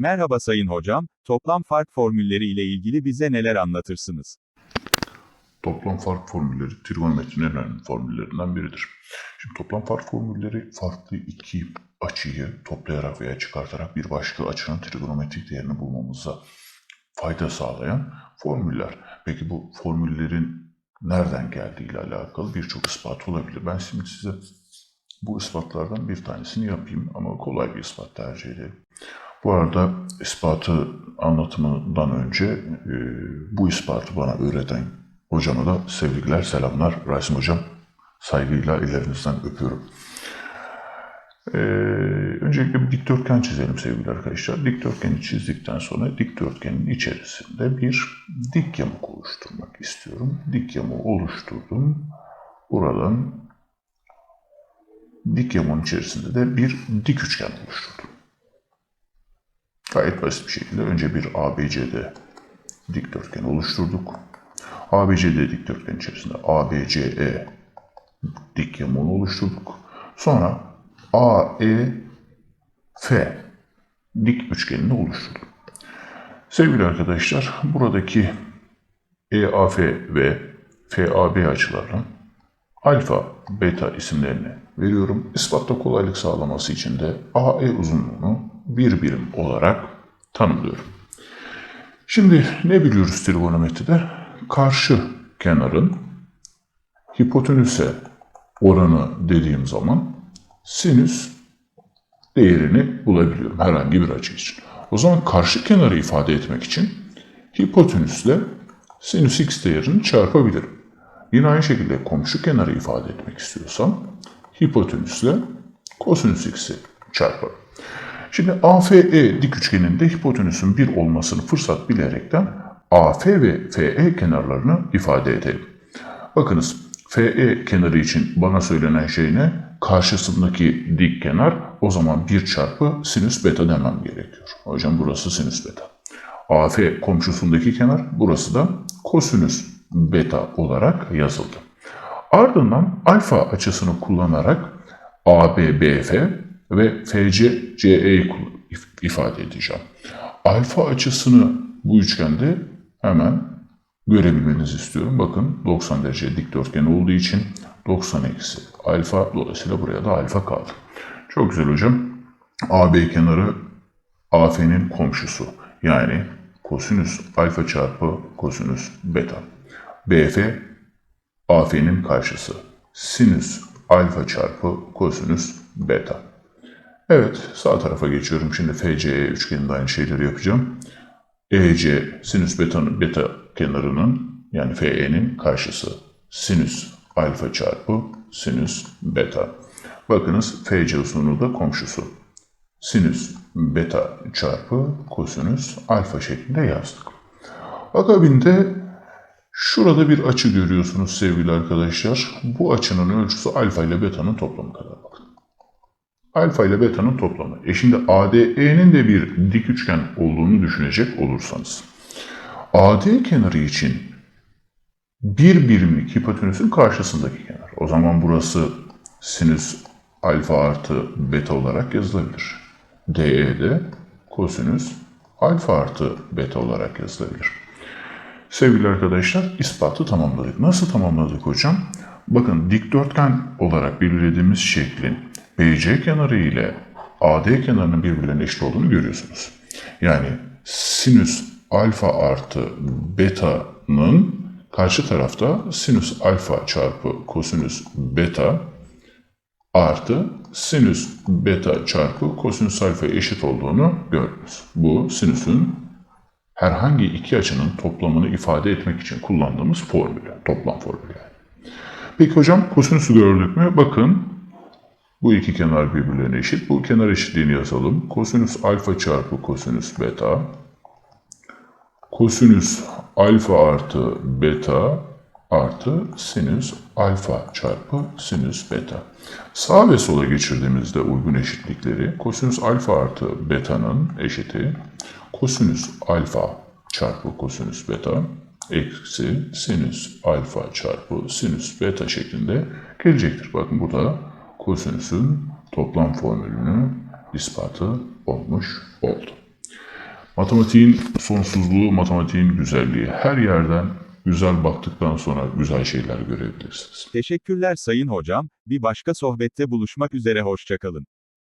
Merhaba sayın hocam, toplam fark formülleri ile ilgili bize neler anlatırsınız? Toplam fark formülleri trigonometrinin en önemli formüllerinden biridir. Şimdi toplam fark formülleri farklı iki açıyı toplayarak veya çıkartarak bir başka açının trigonometrik değerini bulmamıza fayda sağlayan formüller. Peki bu formüllerin nereden geldiği ile alakalı birçok ispat olabilir. Ben şimdi size bu ispatlardan bir tanesini yapayım ama kolay bir ispat tercih edelim. Bu arada ispatı anlatımından önce e, bu ispatı bana öğreten hocama da sevgiler, selamlar. Rasim hocam saygıyla ellerinizden öpüyorum. E, öncelikle bir dikdörtgen çizelim sevgili arkadaşlar. Dikdörtgeni çizdikten sonra dikdörtgenin içerisinde bir dik yamuk oluşturmak istiyorum. Dik yamuğu oluşturdum. Buradan dik yamuğun içerisinde de bir dik üçgen oluşturdum. Gayet basit bir şekilde önce bir ABCD dikdörtgen oluşturduk. ABCD dikdörtgen içerisinde ABCE dik yamuğunu oluşturduk. Sonra AEF dik üçgenini oluşturduk. Sevgili arkadaşlar, buradaki EAF ve FAB açılarına alfa, beta isimlerini veriyorum. İspatta kolaylık sağlaması için de AE uzunluğunu bir birim olarak tanımlıyorum. Şimdi ne biliyoruz trigonometride? Karşı kenarın hipotenüse oranı dediğim zaman sinüs değerini bulabiliyorum herhangi bir açı için. O zaman karşı kenarı ifade etmek için hipotenüsle sinüs x değerini çarpabilirim. Yine aynı şekilde komşu kenarı ifade etmek istiyorsam hipotenüsle kosinüs x'i çarparım. Şimdi AFE dik üçgeninde hipotenüsün 1 olmasını fırsat bilerekten AF ve FE kenarlarını ifade edelim. Bakınız FE kenarı için bana söylenen şey ne? Karşısındaki dik kenar o zaman 1 çarpı sinüs beta demem gerekiyor. Hocam burası sinüs beta. AF komşusundaki kenar burası da kosinüs beta olarak yazıldı. Ardından alfa açısını kullanarak ABBF ve FCCE'yi ifade edeceğim. Alfa açısını bu üçgende hemen görebilmenizi istiyorum. Bakın 90 derece dikdörtgen olduğu için 90 eksi alfa dolayısıyla buraya da alfa kaldı. Çok güzel hocam. AB kenarı AF'nin komşusu. Yani kosinüs alfa çarpı kosinüs beta. BF AF'nin karşısı. Sinüs alfa çarpı kosinüs beta. Evet, sağ tarafa geçiyorum. Şimdi FCE üçgeninde aynı şeyleri yapacağım. EC sinüs beta, beta kenarının yani FE'nin karşısı. Sinüs alfa çarpı sinüs beta. Bakınız FC uzunluğu da komşusu. Sinüs beta çarpı kosinüs alfa şeklinde yazdık. Akabinde şurada bir açı görüyorsunuz sevgili arkadaşlar. Bu açının ölçüsü alfa ile beta'nın toplamı kadar. Alfa ile beta'nın toplamı. E şimdi ADE'nin de bir dik üçgen olduğunu düşünecek olursanız. AD kenarı için bir birimlik hipotenüsün karşısındaki kenar. O zaman burası sinüs alfa artı beta olarak yazılabilir. DE de kosinüs alfa artı beta olarak yazılabilir. Sevgili arkadaşlar ispatı tamamladık. Nasıl tamamladık hocam? Bakın dikdörtgen olarak belirlediğimiz şeklin BC kenarı ile AD kenarının birbirlerine eşit olduğunu görüyorsunuz. Yani sinüs alfa artı beta'nın karşı tarafta sinüs alfa çarpı kosinüs beta artı sinüs beta çarpı kosinüs alfa eşit olduğunu gördünüz. Bu sinüsün herhangi iki açının toplamını ifade etmek için kullandığımız formülü, toplam formülü. Peki hocam kosinüsü gördük mü? Bakın bu iki kenar birbirlerine eşit. Bu kenar eşitliğini yazalım. Kosinüs alfa çarpı kosinüs beta. Kosinüs alfa artı beta artı sinüs alfa çarpı sinüs beta. Sağ ve sola geçirdiğimizde uygun eşitlikleri kosinüs alfa artı beta'nın eşiti kosinüs alfa çarpı kosinüs beta eksi sinüs alfa çarpı sinüs beta şeklinde gelecektir. Bakın bu da kosinüsün toplam formülünün ispatı olmuş oldu. Matematiğin sonsuzluğu, matematiğin güzelliği. Her yerden güzel baktıktan sonra güzel şeyler görebilirsiniz. Teşekkürler sayın hocam, bir başka sohbette buluşmak üzere hoşçakalın.